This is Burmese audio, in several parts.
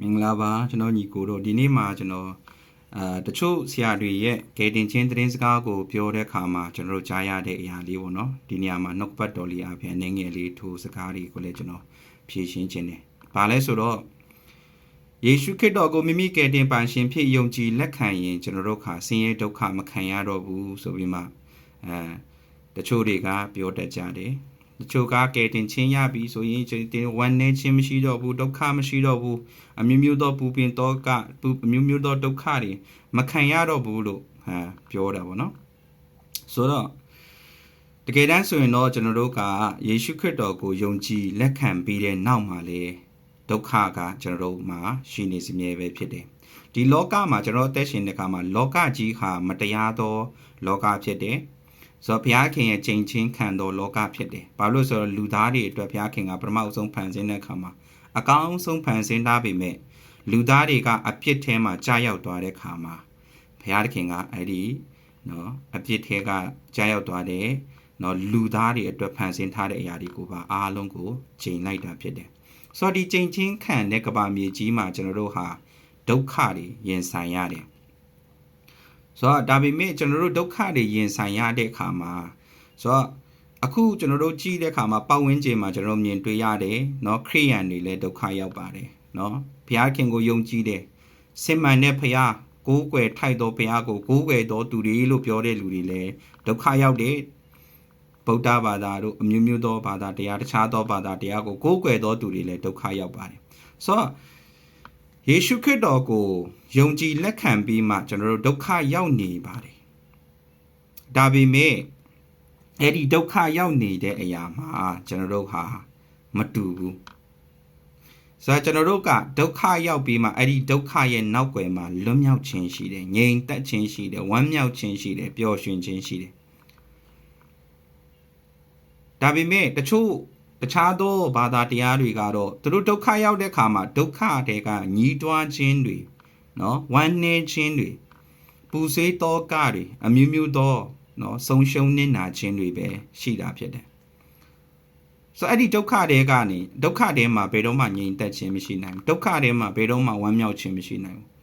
မင်္ဂလာပါကျွန်တော်ညီကိုတို့ဒီနေ့မှာကျွန်တော်အာတချို့ဆရာတွေရဲ့ဂေတင်ချင်းသတင်းစကားကိုပြောတဲ့အခါမှာကျွန်တော်တို့ကြားရတဲ့အရာလေးပေါ့နော်ဒီနေရာမှာနှုတ်ပတ်တော်လေးအပြင်အနေငယ်လေးထိုစကားတွေကိုလည်းကျွန်တော်ဖြည့်ရှင်းခြင်းတယ်။ဘာလဲဆိုတော့ယေရှုခရစ်တော်ကိုမိမိကယ်တင်ပိုင်ရှင်ဖြစ်ယုံကြည်လက်ခံရင်ကျွန်တော်တို့ခါဆင်းရဲဒုက္ခမခံရတော့ဘူးဆိုပြီးမှအဲတချို့တွေကပြောတတ်ကြတယ်။ တချို့ကကယ်တင်ခြင်းရပြီဆိုရင်တင်ဝမ်းနည်းခြင်းမရှိတော့ဘူးဒုက္ခမရှိတော့ဘူးအမျိုးမျိုးသောပူပင်တော့ကပူအမျိုးမျိုးသောဒုက္ခတွေမခံရတော့ဘူးလို့ဟာပြောတာပေါ့နော်ဆိုတော့တကယ်တမ်းဆိုရင်တော့ကျွန်တော်တို့ကယေရှုခရစ်တော်ကိုယုံကြည်လက်ခံပြီးတဲ့နောက်မှာလေဒုက္ခကကျွန်တော်တို့မှာရှိနေစမြဲပဲဖြစ်တယ်ဒီလောကမှာကျွန်တော်အသက်ရှင်တဲ့အခါမှာလောကကြီးဟာမတရားသော လောကဖြစ်တယ် ဆိုတော့ဘုရားခင်ရဲ့ချိန်ချင်းခံတော်လောကဖြစ်တယ်။ဘာလို့လဲဆိုတော့လူသားတွေအတွက်ဘုရားခင်ကပထမအဆုံးဖန်ဆင်းတဲ့အခါမှာအကောင်းဆုံးဖန်ဆင်းထားပေမဲ့လူသားတွေကအပြစ်ထဲမှာကြာရောက်သွားတဲ့အခါမှာဘုရားသခင်ကအဲ့ဒီနော်အပြစ်ထဲကကြာရောက်သွားတဲ့နော်လူသားတွေအတွက်ဖန်ဆင်းထားတဲ့အရာတွေကိုပါအားလုံးကိုချိန်လိုက်တာဖြစ်တယ်။ဆိုတော့ဒီချိန်ချင်းခံတဲ့ကဘာမြေကြီးမှာကျွန်တော်တို့ဟာဒုက္ခတွေရင်ဆိုင်ရတယ်။ ဆိုတော့ဒါပေမဲ့ကျွန်တော်တို့ဒုက္ခတွေရင်ဆိုင်ရတဲ့အခါမှာဆိုတော့အခုကျွန်တော်တို့ကြည့်တဲ့အခါမှာပတ်ဝန်းကျင်မှာကျွန်တော်တို့မြင်တွေ့ရတယ်เนาะခရိယန်တွေလည်းဒုက္ခရောက်ပါတယ်เนาะဘုရားခင်ကိုယုံကြည်တယ်စင်မှန်တဲ့ဘုရားကိုးကွယ်ထိုက်တော်ဘုရားကိုကိုးကွယ်တော်သူတွေလို့ပြောတဲ့လူတွေလည်းဒုက္ခရောက်တယ်ဗုဒ္ဓဘာသာတို့အမျိုးမျိုးသောဘာသာတရားတခြားသောဘာသာတရားကိုကိုးကွယ်တော်သူတွေလည်းဒုက္ခရောက်ပါတယ်ဆိုတော့ ယေရှုခရစ်တော်ကိုယုံကြည်လက်ခံပြီးမှကျွန်တော်တို့ဒုက္ခရောက်နေပါတယ်ဒါပေမဲ့အဲ့ဒီဒုက္ခရောက်နေတဲ့အရာမှာကျွန်တော်တို့ဟာမတူဘူးဆိုတော့ကျွန်တော်တို့ကဒုက္ခရောက်ပြီးမှအဲ့ဒီဒုက္ခရဲ့နောက်ွယ်မှာလွတ်မြောက်ခြင်းရှိတယ်ငြိမ်သက်ခြင်းရှိတယ်ဝမ်းမြောက်ခြင်းရှိတယ်ပျော်ရွှင်ခြင်းရှိတယ်ဒါပေမဲ့တချို့ တခြားသောဘာသာတရားတွေကတော့သူတို့ဒုက္ခရောက်တဲ့ခါမှာဒုက္ခတွေကညီးတွားခြင်းတွေနော်ဝမ်းနည်းခြင်းတွေပူဆွေးသောကတွေအမျိုးမျိုးသောနော်ဆုံးရှုံးနစ်နာခြင်းတွေပဲရှိတာဖြစ်တယ်ဆိုအဲ့ဒီဒုက္ခတွေကနေဒုက္ခတွေမှာဘယ်တော့မှငြိမ်သက်ခြင်းမရှိနိုင်ဘူးဒုက္ခတွေမှာဘယ်တော့မှဝမ်းမြောက်ခြင်းမရှိနိုင်ဘူး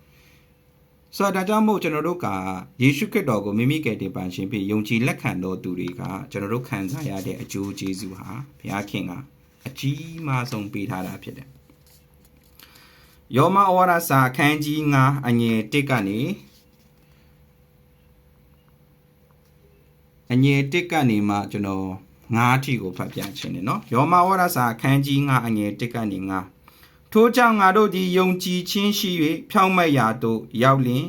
ဆိုတော့ဒါကြောင့်မို့ကျွန်တော်တို့ကယေရှုခရစ်တော်ကိုမိမိကယ်တင်ပါရှင်ဖြစ်ယုံကြည်လက်ခံတော်သူတွေကကျွန်တော်တို့ခံစားရတဲ့အကျိုးကျေးဇူးဟာဘုရားခင်ကအကြီးမားဆုံးပေးထားတာဖြစ်တယ်ယောမဩဝါဒစာအခန်းကြီး9အငယ်1ကနေအငယ်1ကနေမှကျွန်တော်9အထိကိုဖတ်ပြခြင်းတယ်နော်ယောမဩဝါဒစာအခန်းကြီး9အငယ်1ကနေ9 ထို့ကြောင့်ငါတို့သည်ယုံကြည်ခြင်းရှိ၍ဖြောင့်မတ်ရာသို့ရောက်လျင်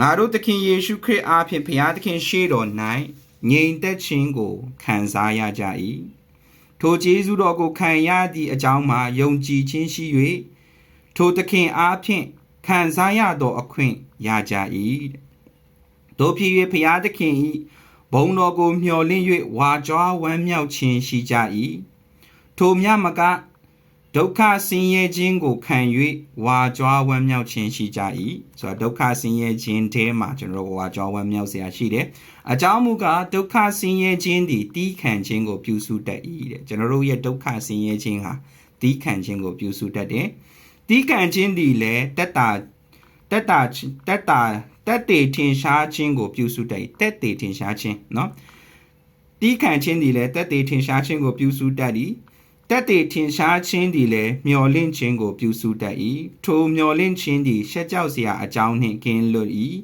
ငါတို့သခင်ယေရှုခရစ်အားဖြင့်ဘုရားသခင်ရှေ့တော်၌ငြိမ်သက်ခြင်းကိုခံစားရကြ၏ထိုကျေးဇူးတော်ကိုခံရသည့်အကြောင်းမှာယုံကြည်ခြင်းရှိ၍ထိုသခင်အားဖြင့်ခံစားရသောအခွင့်ရကြ၏တို့ဖြစ်၍ဘုရားသခင်၏ဘုံတော်ကိုမျှော်လင့်၍ဝါကြွားဝမ်းမြောက်ခြင်းရှိကြ၏ထိုမြမက ဒုက္ခဆင်းရဲခြင်းကိုခံ၍ဝါကြွားဝမ်းမြောက်ခြင်းရှိကြ၏ဆိုတော့ဒုက္ခဆင်းရဲခြင်းထဲမှာကျွန်တော်တို့ဝါကြွားဝမ်းမြောက်เสียရှိတယ်အကြောင်းမူကားဒုက္ခဆင်းရဲခြင်းသည်တီးခံခြင်းကိုပြုစုတတ်၏တဲ့ကျွန်တော်တို့ရဲ့ဒုက္ခဆင်းရဲခြင်းဟာတီးခံခြင်းကိုပြုစုတတ်တယ်တီးခံခြင်းသည်လည်းတက်တာတက်တာတက်တာတက်တေထင်ရှားခြင်းကိုပြုစုတတ်တက်တေထင်ရှားခြင်းเนาะတီးခံခြင်းသည်လည်းတက်တေထင်ရှားခြင်းကိုပြုစုတတ်၏ တက်တည်ထင်ရှားခြင်းသည်လည်းမျော်လင့်ခြင်းကိုပြုစုတတ်၏ထိုမျော်လင့်ခြင်းသည်ရှက်ကြောက်စရာအကြောင်းနှင့်ကင်းလွတ်၏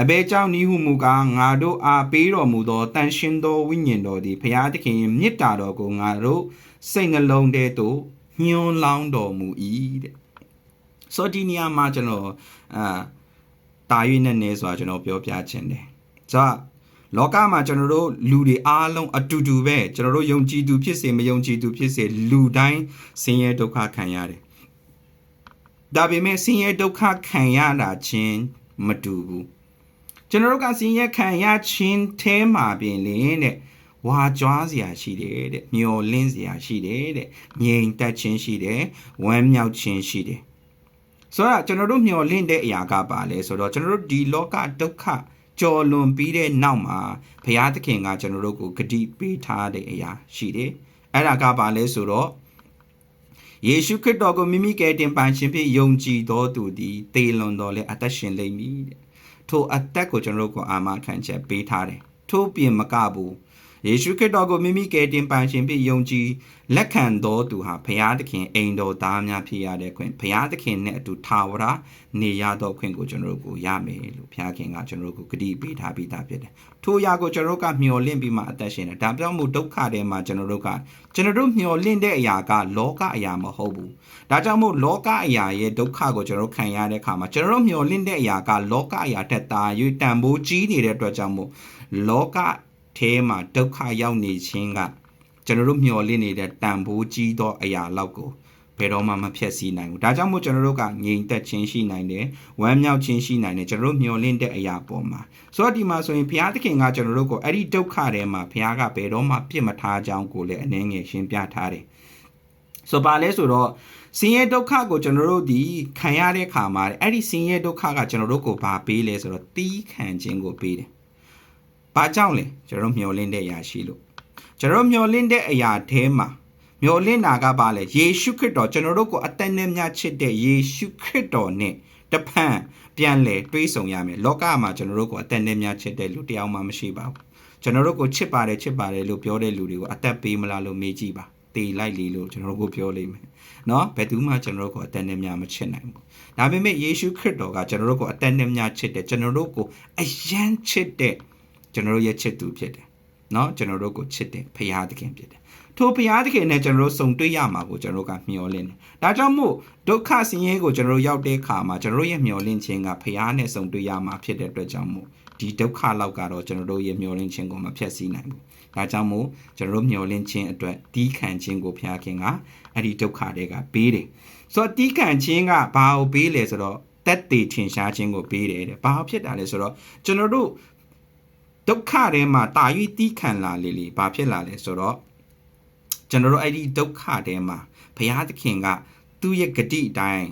အဘဲကြောင့်ဤဟုမူကားငါတို့အားပေးတော်မူသောတန်ရှင်သောဝိညာဉ်တော်သည်ဘုရားသခင်မြစ်တာတော်ကိုငါတို့စိတ်နှလုံးထဲသို့ညှွန်းလောင်းတော်မူ၏တဲ့ဆိုဒီနီယာမှာကျွန်တော်အာတာ၍နဲ့နေဆိုတာကျွန်တော်ပြောပြခြင်းတယ်ဆိုတော့ လောကမှာကျွန်တော်တို့လူတွေအားလုံးအတူတူပဲကျွန်တော်တို့ယုံကြည်သူဖြစ်စေမယုံကြည်သူဖြစ်စေလူတိုင်းဆင်းရဲဒုက္ခခံရတယ်။ဒါပေမဲ့ဆင်းရဲဒုက္ခခံရတာချင်းမတူဘူး။ကျွန်တော်တို့ကဆင်းရဲခံရခြင်းအဲမှာပြင်လင်းတဲ့ဝါကြွားစရာရှိတယ်တဲ့မျောလင်းစရာရှိတယ်တဲ့ငြိမ်သက်ခြင်းရှိတယ်ဝမ်းမြောက်ခြင်းရှိတယ်ဆိုတော့ကျွန်တော်တို့မျှော်လင့်တဲ့အရာကပါလဲဆိုတော့ကျွန်တော်တို့ဒီလောကဒုက္ခ ကြော်လွန်ပြီးတဲ့နောက်မှာဘုရားသခင်ကကျွန်တော်တို့ကိုဂတိပေးထားတဲ့အရာရှိတယ်အဲ့ဒါကပါလဲဆိုတော့ယေရှုခရစ်တော်ကိုမိမိကယ်တင်ပိုင်ခြင်းဖြင့်ယုံကြည်သောသူသည်သေလွန်တော်လဲအသက်ရှင်လိမ့်မည်တဲ့ထိုအသက်ကိုကျွန်တော်တို့ကိုအာမခံချက်ပေးထားတယ်ထို့ပြင်မကဘူး ယေရှုခရစ်တော်ကိုမိမိကယ်တင်ပိုင်ခြင်းဖြင့်ယုံကြည်လက်ခံတော်သူဟာဘုရားသခင်အိမ်တော်သားများဖြစ်ရတဲ့ခွင့်ဘုရားသခင်နဲ့အတူထာဝရနေရသောခွင့်ကိုကျွန်တော်တို့ကိုရမယ်လို့ဘုရားခင်ကကျွန်တော်တို့ကိုဂရုပေးထားပြီးသားဖြစ်တယ်ထိုအရာကိုကျွန်တော်တို့ကမျှော်လင့်ပြီးမှအသက်ရှင်တယ်ဒါပြောင့်မို့ဒုက္ခထဲမှာကျွန်တော်တို့ကကျွန်တော်တို့မျှော်လင့်တဲ့အရာကလောကအရာမဟုတ်ဘူးဒါကြောင့်မို့လောကအရာရဲ့ဒုက္ခကိုကျွန်တော်တို့ခံရတဲ့အခါမှာကျွန်တော်တို့မျှော်လင့်တဲ့အရာကလောကအရာထက်သာ၍တန်ဖိုးကြီးနေတဲ့အတွက်ကြောင့်မို့လောက ထဲမှာဒုက္ခရောက်နေခြင်းကကျွန်တော်တို့မျှော်လင့်နေတဲ့တန်ဖိုးကြီးသောအရာလောက်ကိုဘယ်တော့မှမဖြတ်စည်းနိုင်ဘူးဒါကြောင့်မို့ကျွန်တော်တို့ကငြိမ်သက်ခြင်းရှိနိုင်တယ်ဝမ်းမြောက်ခြင်းရှိနိုင်တယ်ကျွန်တော်တို့မျှော်လင့်တဲ့အရာပေါ်မှာဆိုတော့ဒီမှာဆိုရင်ဘုရားသခင်ကကျွန်တော်တို့ကိုအဲ့ဒီဒုက္ခထဲမှာဘုရားကဘယ်တော့မှပြစ်မထားကြောင်းကိုလည်းအနည်းငယ်ရှင်းပြထားတယ်ဆိုပါလဲဆိုတော့ဆင်းရဲဒုက္ခကိုကျွန်တော်တို့ဒီခံရတဲ့ခါမှာအဲ့ဒီဆင်းရဲဒုက္ခကကျွန်တော်တို့ကိုဘာပေးလဲဆိုတော့တီးခံခြင်းကိုပေးတယ်။ ဘာကြောင့်လဲကျွန်တော်တို့မျှော်လင့်တဲ့အရာရှိလို့ကျွန်တော်တို့မျှော်လင့်တဲ့အရာထဲမှာမျှော်လင့်တာကဘာလဲယေရှုခရစ်တော်ကျွန်တော်တို့ကိုအသက်နဲ့မြတ်ချစ်တဲ့ယေရှုခရစ်တော်နဲ့တဖန်ပြန်လဲတွေးဆုံရမယ်လောကမှာကျွန်တော်တို့ကိုအသက်နဲ့မြတ်ချစ်တဲ့လူတယောက်မှမရှိပါဘူးကျွန်တော်တို့ကိုချစ်ပါတယ်ချစ်ပါတယ်လို့ပြောတဲ့လူတွေကိုအသက်ပေးမလားလို့မေးကြည့်ပါတေလိုက်လေလို့ကျွန်တော်တို့ကိုပြောလိမ့်မယ်เนาะဘယ်သူမှကျွန်တော်တို့ကိုအသက်နဲ့မြတ်မချစ်နိုင်ဘူးဒါပေမဲ့ယေရှုခရစ်တော်ကကျွန်တော်တို့ကိုအသက်နဲ့မြတ်ချစ်တဲ့ကျွန်တော်တို့ကိုအယံချစ်တဲ့ ကျွန်တော်တို့ရဲ့ချစ်သူဖြစ်တယ်เนาะကျွန်တော်တို့ကိုချစ်တဲ့ဖရာသခင်ဖြစ်တယ်ထိုဘုရားသခင်နဲ့ကျွန်တော်တို့စုံတွေ့ရမှာကိုကျွန်တော်တို့ကမျှော်လင့်တယ်။ဒါကြောင့်မို့ဒုက္ခဆင်းရဲကိုကျွန်တော်တို့ရောက်တဲ့အခါမှာကျွန်တော်တို့ရဲ့မျှော်လင့်ခြင်းကဘုရားနဲ့စုံတွေ့ရမှာဖြစ်တဲ့အတွက်ကြောင့်မို့ဒီဒုက္ခလောက်ကတော့ကျွန်တော်တို့ရဲ့မျှော်လင့်ခြင်းကိုမဖျက်ဆီးနိုင်ဘူး။ဒါကြောင့်မို့ကျွန်တော်တို့မျှော်လင့်ခြင်းအတွက်တီးခံခြင်းကိုဘုရားခင်ကအဲ့ဒီဒုက္ခတွေကပေးတယ်။ဆိုတော့တီးခံခြင်းကဘာကိုပေးလဲဆိုတော့တက်တည်ထင်ရှားခြင်းကိုပေးတယ်တဲ့။ဘာဖြစ်တာလဲဆိုတော့ကျွန်တော်တို့ ဒုက္ခထဲမှာတာ၍တီးခံလာလေလေဘာဖြစ်လာလဲဆိုတော့ကျွန်တော်တို့အဲ့ဒီဒုက္ခထဲမှာဘုရားသခင်ကသူ့ရဲ့ဂတိအတိုင်း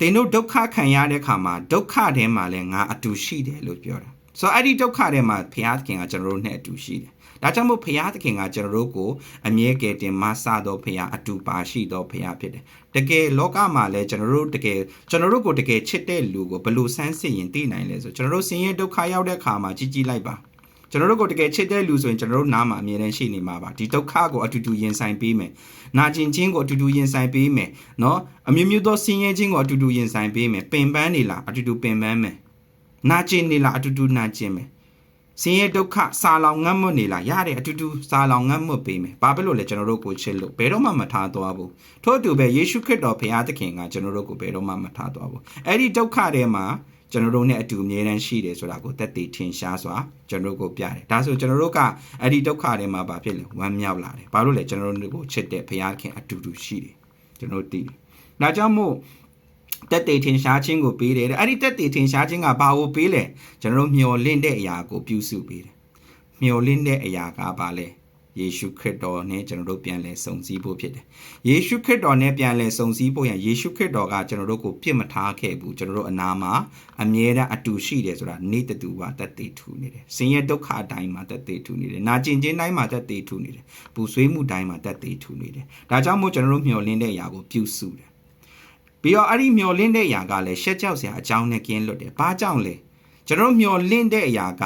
တင်တို့ဒုက္ခခံရတဲ့ခါမှာဒုက္ခထဲမှာလည်းငါအတူရှိတယ်လို့ပြောတာဆိုတော့အဲ့ဒီဒုက္ခထဲမှာဘုရားသခင်ကကျွန်တော်တို့နဲ့အတူရှိတယ်ဒါကြောင့်မို့ဘုရားသခင်ကကျွန်တော်တို့ကိုအမြဲကယ်တင်မဆသောဘုရားအတူပါရှိသောဘုရားဖြစ်တယ်တကယ်လောကမှာလည်းကျွန်တော်တို့တကယ်ကျွန်တော်တို့ကိုတကယ်ချစ်တဲ့လူကိုဘယ်လိုစမ်းစစ်ရင်သိနိုင်လဲဆိုကျွန်တော်တို့ဆင်းရဲဒုက္ခရောက်တဲ့ခါမှာကြီးကြီးလိုက်ပါ ကျွန်တော်တို့ကိုတကယ်ချစ်တဲ့လူဆိုရင်ကျွန်တော်တို့နားမှာအမြဲတမ်းရှိနေမှာပါဒီဒုက္ခကိုအတူတူရင်ဆိုင်ပေးမယ်နာကျင်ခြင်းကိုအတူတူရင်ဆိုင်ပေးမယ်နော်အမျိုးမျိုးသောဆင်းရဲခြင်းကိုအတူတူရင်ဆိုင်ပေးမယ်ပင်ပန်းနေလားအတူတူပင်ပန်းမယ်နာကျင်နေလားအတူတူနာကျင်မယ်ဆင်းရဲဒုက္ခစာလောင်ငတ်မွတ်နေလားရတယ်အတူတူစာလောင်ငတ်မွတ်ပေးမယ်ဘာဖြစ်လို့လဲကျွန်တော်တို့ကိုချစ်လို့ဘယ်တော့မှမထားသွားဘူးထို့အတူပဲယေရှုခရစ်တော်ဘုရားသခင်ကကျွန်တော်တို့ကိုဘယ်တော့မှမထားသွားဘူးအဲ့ဒီဒုက္ခတွေမှာ ကျွန်တော်တို့နဲ့အတူအမြဲတမ်းရှိတယ်ဆိုတာကိုတက်တည်ထင်ရှားစွာကျွန်တော်တို့ကိုပြတယ်ဒါဆိုကျွန်တော်တို့ကအဲ့ဒီဒုက္ခတွေမှာဘာဖြစ်လဲဝမ်းမြောက်လာတယ်ဘာလို့လဲကျွန်တော်တို့ကိုချစ်တဲ့ဘုရားခင်အတူတူရှိတယ်ကျွန်တော်သိတယ်ဒါကြောင့်မို့တက်တည်ထင်ရှားခြင်းကိုပေးတယ်အဲ့ဒီတက်တည်ထင်ရှားခြင်းကဘာကိုပေးလဲကျွန်တော်တို့မျှော်လင့်တဲ့အရာကိုပြုစုပေးတယ်မျှော်လင့်တဲ့အရာကဘာလဲ ယေရှုခရစ်တော်နဲ့ကျွန်တော်တို့ပြန်လဲစုံစည်းဖို့ဖြစ်တယ်။ယေရှုခရစ်တော်နဲ့ပြန်လဲစုံစည်းဖို့ရယေရှုခရစ်တော်ကကျွန်တော်တို့ကိုပြစ်မထားခဲ့ဘူးကျွန်တော်တို့အနာမှာအမြဲတမ်းအတူရှိတယ်ဆိုတာနေတတူပါတက်သေးထူနေတယ်။ဆင်းရဲဒုက္ခအတိုင်းမှာတက်သေးထူနေတယ်။နာကျင်ခြင်းတိုင်းမှာတက်သေးထူနေတယ်။ပူဆွေးမှုတိုင်းမှာတက်သေးထူနေတယ်။ဒါကြောင့်မို့ကျွန်တော်တို့မျှော်လင့်တဲ့အရာကိုပြုစုတယ်။ပြီးတော့အဲ့ဒီမျှော်လင့်တဲ့အရာကလည်းရှက်ကြောက်စရာအကြောင်းနဲ့ကင်းလွတ်တယ်။ဘာကြောင့်လဲ။ကျွန်တော်တို့မျှော်လင့်တဲ့အရာက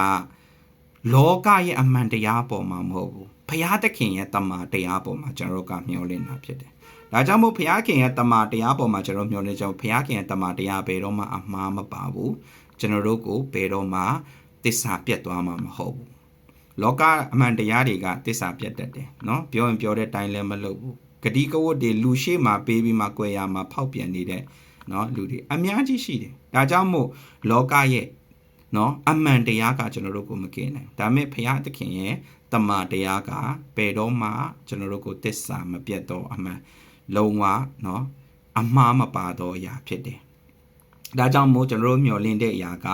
လောကရဲ့အမှန်တရားပေါ်မှာမဟုတ်ဘူး။ ဖရာသခင်ရဲ့တမန်တရားပေါ်မှာကျွန်တော်တို့ကမျှော်လင့်တာဖြစ်တယ်။ဒါကြောင့်မို့ဖရာခင်ရဲ့တမန်တရားပေါ်မှာကျွန်တော်မျှော်လင့်ကြောင်းဖရာခင်ရဲ့တမန်တရားဘယ်တော့မှအမှားမပါဘူး။ကျွန်တော်တို့ကိုဘယ်တော့မှတစ္ဆာပြတ်သွားမှာမဟုတ်ဘူး။လောကအမှန်တရားတွေကတစ္ဆာပြတ်တတ်တယ်နော်။ပြောရင်ပြောတဲ့အတိုင်းလည်းမလုပ်ဘူး။ဂတိကဝတ်တွေလူရှိမှပေးပြီးမှကြွယ်ရမှာဖောက်ပြန်နေတဲ့နော်လူတွေအများကြီးရှိတယ်။ဒါကြောင့်မို့လောကရဲ့ နော်အမှန်တရားကကျွန်တော်တို့ကိုမကင်းနိုင်ဒါပေမဲ့ဘုရားသခင်ရဲ့တမန်တရားကဘယ်တော့မှကျွန်တော်တို့ကိုတစ္ဆာမပြတ်တော့အမှန်လုံးဝနော်အမှားမပါတော့အရာဖြစ်တယ်ဒါကြောင့်မို့ကျွန်တော်တို့မျှော်လင့်တဲ့အရာက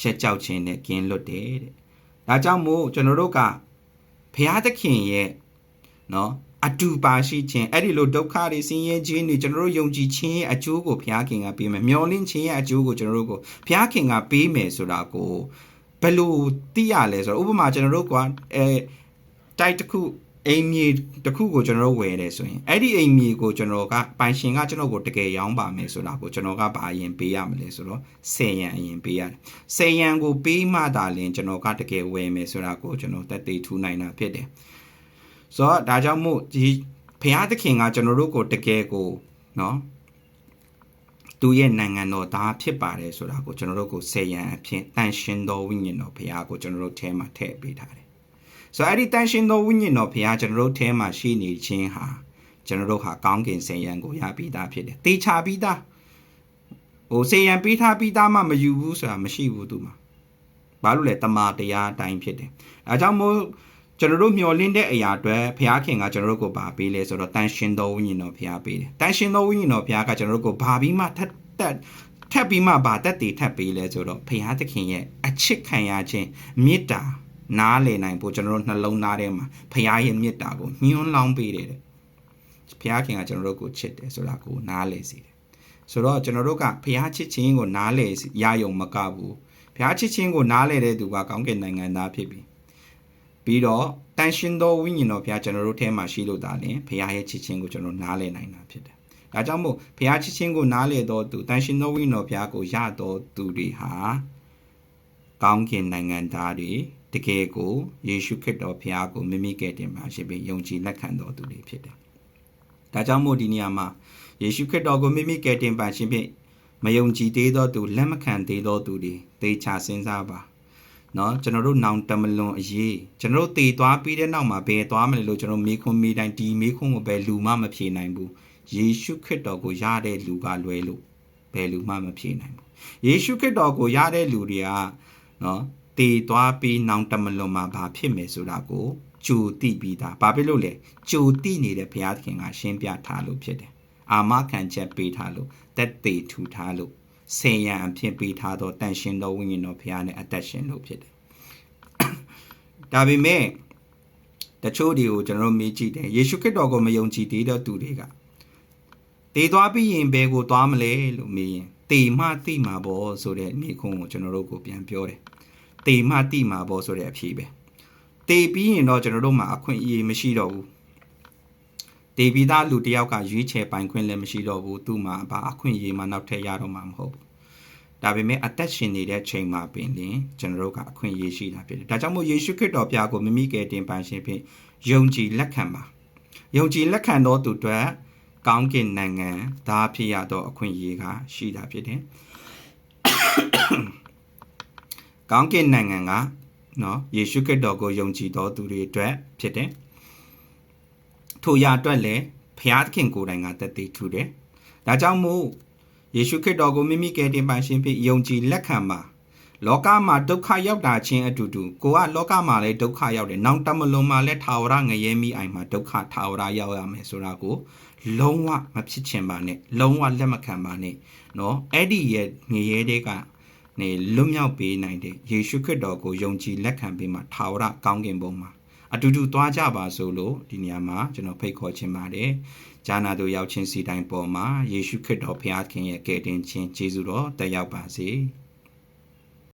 ရှက်ကြောက်ခြင်းနဲ့ကင်းလွတ်တယ်တဲ့ဒါကြောင့်မို့ကျွန်တော်တို့ကဘုရားသခင်ရဲ့နော် အတူပါရှိခြင်းအဲ့ဒီလိုဒုက္ခတွေဆင်းရဲခြင်းတွေကျွန်တော်တို့ယုံကြည်ခြင်းရဲ့အကျိုးကိုဘုရားခင်ကပေးမယ်မျှော်လင့်ခြင်းရဲ့အကျိုးကိုကျွန်တော်တို့ကိုဘုရားခင်ကပေးမယ်ဆိုတာကိုဘယ်လိုသိရလဲဆိုတော့ဥပမာကျွန်တော်တို့ကအဲတိုက်တစ်ခုအိမ်မြေတစ်ခုကိုကျွန်တော်တို့ဝယ်တယ်ဆိုရင်အဲ့ဒီအိမ်မြေကိုကျွန်တော်ကပိုင်ရှင်ကကျွန်တော်ကိုတကယ်ရောင်းပါမယ်ဆိုတာကိုကျွန်တော်ကဘာအရင်ပေးရမလဲဆိုတော့10ရန်အရင်ပေးရတယ်10ရန်ကိုပေးမှသာလျှင်ကျွန်တော်ကတကယ်ဝယ်မယ်ဆိုတာကိုကျွန်တော်တက်သေးထူနိုင်တာဖြစ်တယ် ဆိုတော့ဒါကြောင့်မို့ဒီဘုရားသခင်ကကျွန်တော်တို့ကိုတကယ်ကိုနော်သူရဲ့နိုင်ငံတော်သားဖြစ်ပါတယ်ဆိုတာကိုကျွန်တော်တို့ကိုဆေယံအဖြစ်တန်ရှင်တော်ဝိညာဉ်တော်ဘုရားကိုကျွန်တော်တို့ထဲမှာထည့်ပေးထားတယ်။ဆိုတော့အဲ့ဒီတန်ရှင်တော်ဝိညာဉ်တော်ဘုရားကျွန်တော်တို့ထဲမှာရှိနေခြင်းဟာကျွန်တော်တို့ဟာကောင်းကင်ဆေယံကိုရပြီးသားဖြစ်တယ်။တေချာပြီးသားဟိုဆေယံပေးထားပြီးသားမှမယူဘူးဆိုတာမရှိဘူးသူမှာ။ဘာလို့လဲတမာတရားအတိုင်းဖြစ်တယ်။အဲကြောင့်မို့ ကျွန်တော်တို့မျှော်လင့်တဲ့အရာအတွက်ဘုရားခင်ကကျွန်တော်တို့ကိုဘာပေးလဲဆိုတော့တန်ရှင်တော်ဝိညာဉ်တော်ဘုရားပေးတယ်။တန်ရှင်တော်ဝိညာဉ်တော်ဘုရားကကျွန်တော်တို့ကိုဘာပြီးမှထက်တက်ထပ်ပြီးမှဘာတက်တည်ထပ်ပေးလဲဆိုတော့ဘုရားသခင်ရဲ့အချစ်ခံရခြင်းမေတ္တာနားလည်နိုင်ဖို့ကျွန်တော်တို့နှလုံးသားထဲမှာဘုရားရဲ့မေတ္တာကိုညှိုးလောင်းပေးတယ်တဲ့ဘုရားခင်ကကျွန်တော်တို့ကိုချစ်တယ်ဆိုတာကိုနားလည်စေတယ်ဆိုတော့ကျွန်တော်တို့ကဘုရားချစ်ခြင်းကိုနားလည်ရယုံမကဘူးဘုရားချစ်ခြင်းကိုနားလည်တဲ့သူကကောင်းကင်နိုင်ငံသားဖြစ်ပြီ ပြီးတော့တန်ရှင်သောဝိညာဉ်တော်ဘုရားကျွန်တော်တို့ထဲမှာရှိလို့ဒါလင်ဘုရားရဲ့ချစ်ခြင်းကိုကျွန်တော်နားလည်နိုင်တာဖြစ်တယ်ဒါကြောင့်မို့ဘုရားချစ်ခြင်းကိုနားလည်တော်သူတန်ရှင်သောဝိညာဉ်တော်ဘုရားကိုရတော်သူတွေဟာကောင်းကင်နိုင်ငံသားတွေတကယ်ကိုယေရှုခရစ်တော်ဘုရားကိုမိမိကယ်တင်ပါရှင်ပြီးယုံကြည်လက်ခံတော်သူတွေဖြစ်တယ်။ဒါကြောင့်မို့ဒီနေရာမှာယေရှုခရစ်တော်ကိုမိမိကယ်တင်ပါရှင်ဖြင့်မယုံကြည်သေးသောသူလက်မခံသေးသောသူတွေသေချာစဉ်းစားပါ။ နော်ကျွန်တော်တို့နောင်တမလွန်အရေးကျွန်တော်တို့တည်သွားပြီးတဲ့နောက်မှာဘယ်သွားမလဲလို့ကျွန်တော်မေးခွန်းမေးတိုင်းဒီမေးခွန်းကိုပဲလူမှမဖြေနိုင်ဘူး။ယေရှုခရစ်တော်ကိုရတဲ့လူကလွဲလို့ဘယ်လူမှမဖြေနိုင်ဘူး။ယေရှုခရစ်တော်ကိုရတဲ့လူတွေကနော်တည်သွားပြီးနောင်တမလွန်မှာဘာဖြစ်မယ်ဆိုတာကိုကြိုတိပြီးသားဘာဖြစ်လို့လဲကြိုတိနေတဲ့ဘုရားသခင်ကရှင်းပြထားလို့ဖြစ်တယ်အာမခံချက်ပေးထားလို့တက်သေးထူထားလို့ ဆင်ရန်အဖြစ်ပေးထားသောတန်ရှင်တော်ဝိညာဉ်တော်ဘုရားနဲ့အသက်ရှင်လို့ဖြစ်တယ်ဒါပေမဲ့တချို့တွေကိုကျွန်တော်တို့မေးကြည့်တယ်ယေရှုခရစ်တော်ကိုမယုံကြည်သေးတဲ့သူတွေကတည်သွားပြီးရင်ဘယ်ကိုသွားမလဲလို့မေးရင်တေမှတိမှာပေါ့ဆိုတဲ့မိခွန်းကိုကျွန်တော်တို့ကိုပြန်ပြောတယ်တေမှတိမှာပေါ့ဆိုတဲ့အဖြေပဲတေပြီးရင်တော့ကျွန်တော်တို့မှာအခွင့်အရေးမရှိတော့ဘူး တေပြီးသားလူတယောက်ကရွေးချယ်ပိုင်ခွင့်လည်းမရှိတော့ဘူးသူ့မှာဘာအခွင့်အရေးမှနောက်ထပ်ရတော့မှာမဟုတ်ဘူးဒါပေမဲ့အသက်ရှင်နေတဲ့ချိန်မှာပင်လင်ကျွန်တော်တို့ကအခွင့်အရေးရှိတာဖြစ်တယ်ဒါကြောင့်မို့ယေရှုခရစ်တော်ပြားကိုမိမိကယ်တင်ပိုင်ရှင်ဖြင့်ယုံကြည်လက်ခံပါယုံကြည်လက်ခံသောသူတွေကောင်းကင်နိုင်ငံသားဖြစ်ရသောအခွင့်အရေးကရှိတာဖြစ်တယ်ကောင်းကင်နိုင်ငံကနော်ယေရှုခရစ်တော်ကိုယုံကြည်တော်သူတွေအတွက်ဖြစ်တယ် ထိုရာအတွက်လည်းဖျားသခင်ကိုယ်တိုင်ကတည်တည်ထူတယ်။ဒါကြောင့်မို့ယေရှုခရစ်တော်ကိုမိမိကယ်တင်ပိုင်ရှင်ဖြစ်ယုံကြည်လက်ခံပါလောကမှာဒုက္ခရောက်တာချင်းအတူတူကိုကလောကမှာလည်းဒုက္ခရောက်တယ်။နောက်တမလွန်မှာလည်းထာဝရငရဲမိအိုင်မှာဒုက္ခထာဝရရောက်ရမယ်ဆိုတာကိုလုံးဝမဖြစ်ချင်ပါနဲ့။လုံးဝလက်မခံပါနဲ့။နော်အဲ့ဒီရဲ့ငရဲတဲ့ကနေလွတ်မြောက်ပေးနိုင်တဲ့ယေရှုခရစ်တော်ကိုယုံကြည်လက်ခံပြီးမှထာဝရကောင်းကင်ဘုံမှာ အတူတူသွားကြပါစို့လို့ဒီနေရာမှာကျွန်တော်ဖိတ်ခေါ်ချင်ပါတယ်။ဂျာနာတို့ရောက်ချင်းစီတိုင်းပေါ်မှာယေရှုခရစ်တော်ဖခင်ရဲ့ကယ်တင်ခြင်းကျေးဇူးတော်တက်ရောက်ပါစေ။